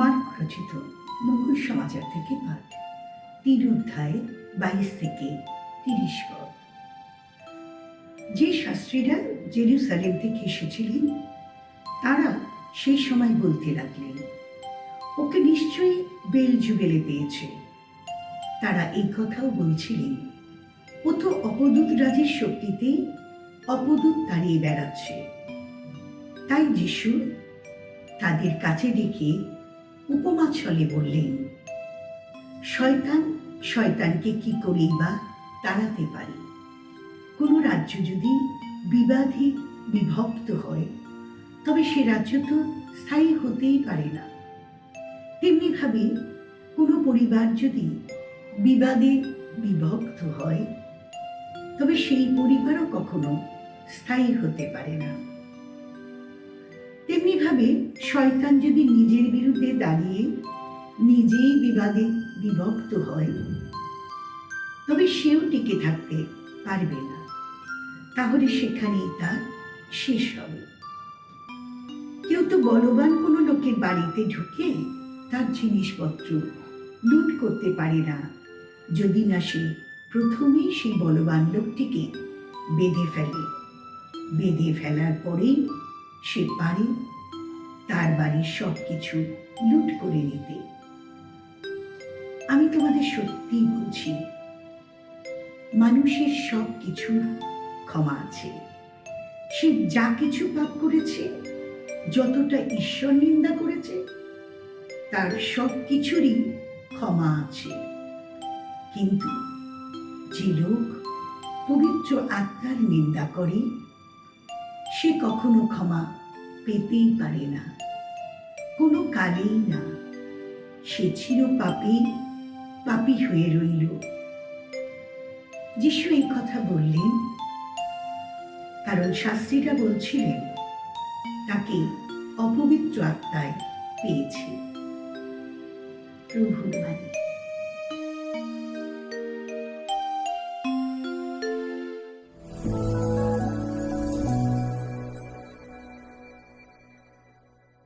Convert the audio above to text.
Mark রচিত মঙ্গল সমাচার থেকে পাঠ তিন অধ্যায় বাইশ থেকে তিরিশ পদ। যে শাস্ত্রীরা জেরুসালেম থেকে এসেছিলেন, তারা সেই সময় বলতে লাগলেন, ওকে নিশ্চয়ই বেল জুবেলে পেয়েছে। তারা এই কথাও বলছিলেন, ও তো অপদূত রাজের শক্তিতে অপদূত তাড়িয়ে বেড়াচ্ছে। তাই যিশু তাদের কাছে ডেকে উপমা ছলে বললেন শয়তান শয়তানকে কি করেই বা তাড়াতে পারে? কোনো রাজ্য যদি বিবাদে বিভক্ত হয়, তবে সে রাজ্য তো স্থায়ী হতেই পারে না। তেমনিভাবে কোনো পরিবার যদি বিবাদে বিভক্ত হয়, তবে সেই পরিবারও কখনো স্থায়ী হতে পারে না। তেমনিভাবে শয়তান যদি নিজের বিরুদ্ধে দাঁড়িয়ে নিজেই বিবাদে বিভক্ত হয়, তবে সেও টিকে থাকতে পারবে না। তাহলে সেখানেই তার শেষ হবে। কেউ তো বলবান কোনো লোকের বাড়িতে ঢুকে তার জিনিসপত্র লুট করতে পারে না, যদি না সে প্রথমেই সেই বলবান লোকটিকে বেঁধে ফেলে। বেঁধে ফেলার পরেই সে পারে তার বাড়ির সব কিছু লুট করে নিতে। আমি তোমাদের সত্যি বলছি, মানুষের সব কিছুর ক্ষমা আছে। সে যা কিছু পাপ করেছে, যতটা ঈশ্বর নিন্দা করেছে, তার সব কিছুরই ক্ষমা আছে। কিন্তু যে লোক পবিত্র আত্মার নিন্দা করে সে কখনো ক্ষমা পেতেই পারে না। কোনো কালেই না। সে ছিল পাপী পাপী হয়ে রইল। যিশু এই কথা বললেন। কারণ শাস্ত্রীরা বলছিলেন, তাকে অপবিত্র আত্মায় পেয়েছে। প্রভুর বাণী।